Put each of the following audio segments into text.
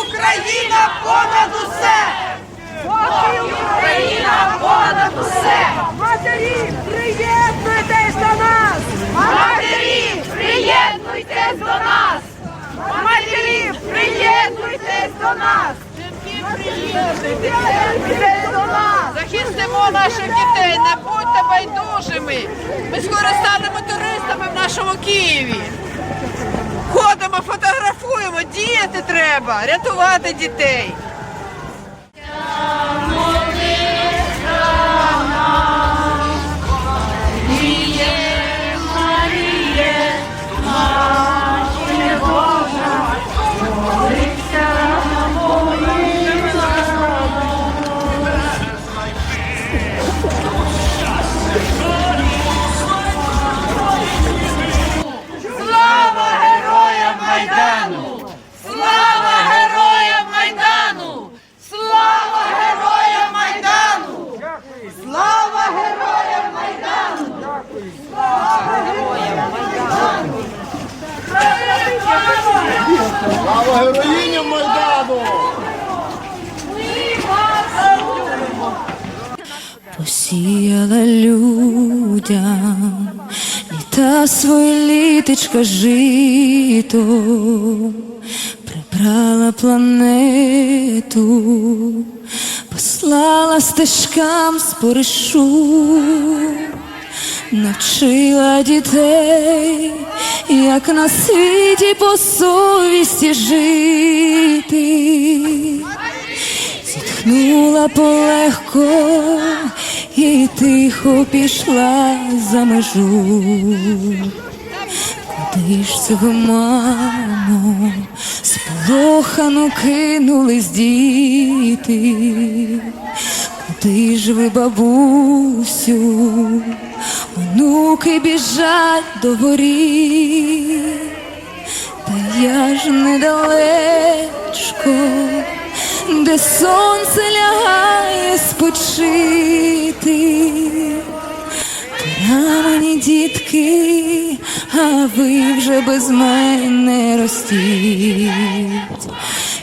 Україна понад усе! Поки Україна понад усе! Матері, приєднуйтесь до нас! Матері, приєднуйтесь до нас! Матері, приєднуйтесь до нас! Приєднуйтесь до нас! Захистимо наших дітей, не будьте байдужими. Ми скоро станемо туристами в нашому Києві. Ходимо, фотографуємо, діяти треба, рятувати дітей. Слава героїням Майдану! Посіяла людям літа своє літочка жито, прибрала планету, послала стежкам споришу, навчила дітей, як на світі по совісті жити. Зітхнула полегко і тихо пішла за межу. Куди ж ви, мамо, сполохано кинулись діти? Куди ж ви, бабусю, онуки біжать до воріт? Та я ж недалечко, де сонце лягає спочити. Пора мені, дітки, а ви вже без мене ростіть.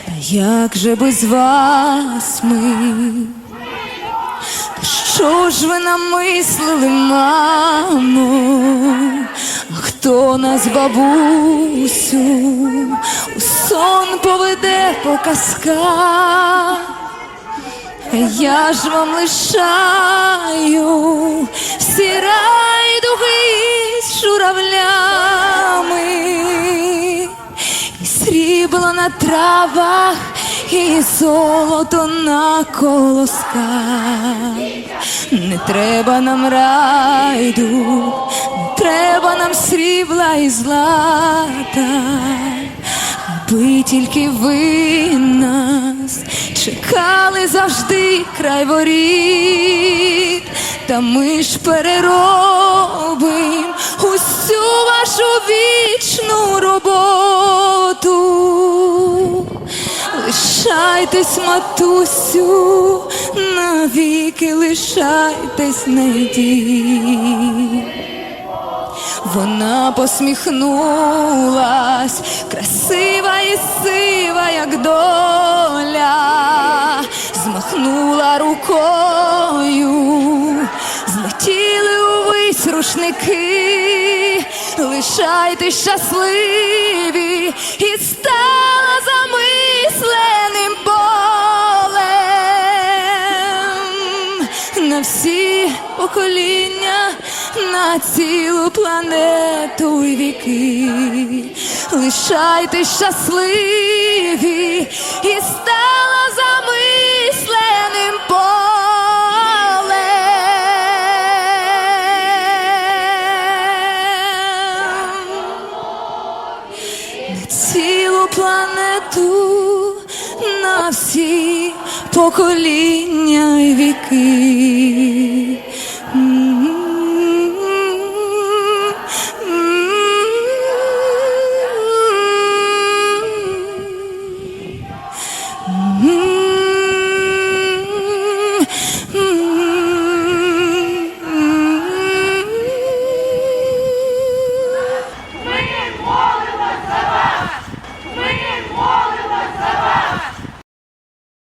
Та як же без вас ми? Що ж ви намислили, мамо? Хто нас, бабусю, у сон поведе по казках? Я ж вам лишаю всі райдуги з журавлями, і срібло на травах, і золото на колосках. Не треба нам райду, не треба нам срібла і злата, аби тільки ви нас чекали завжди край воріт, та ми ж переробим усю вашу вічну роботу. Лишайтесь, матусю, навіки лишайтесь надій. Вона посміхнулась, красива і сива, як доля, змахнула рукою, злетіли увесь рушники, лишайтесь щасливі і стала замисленим на всі покоління, на цілу планету й віки. Лишайтесь щасливі і стала замисленим полем на цілу планету, покоління й віки.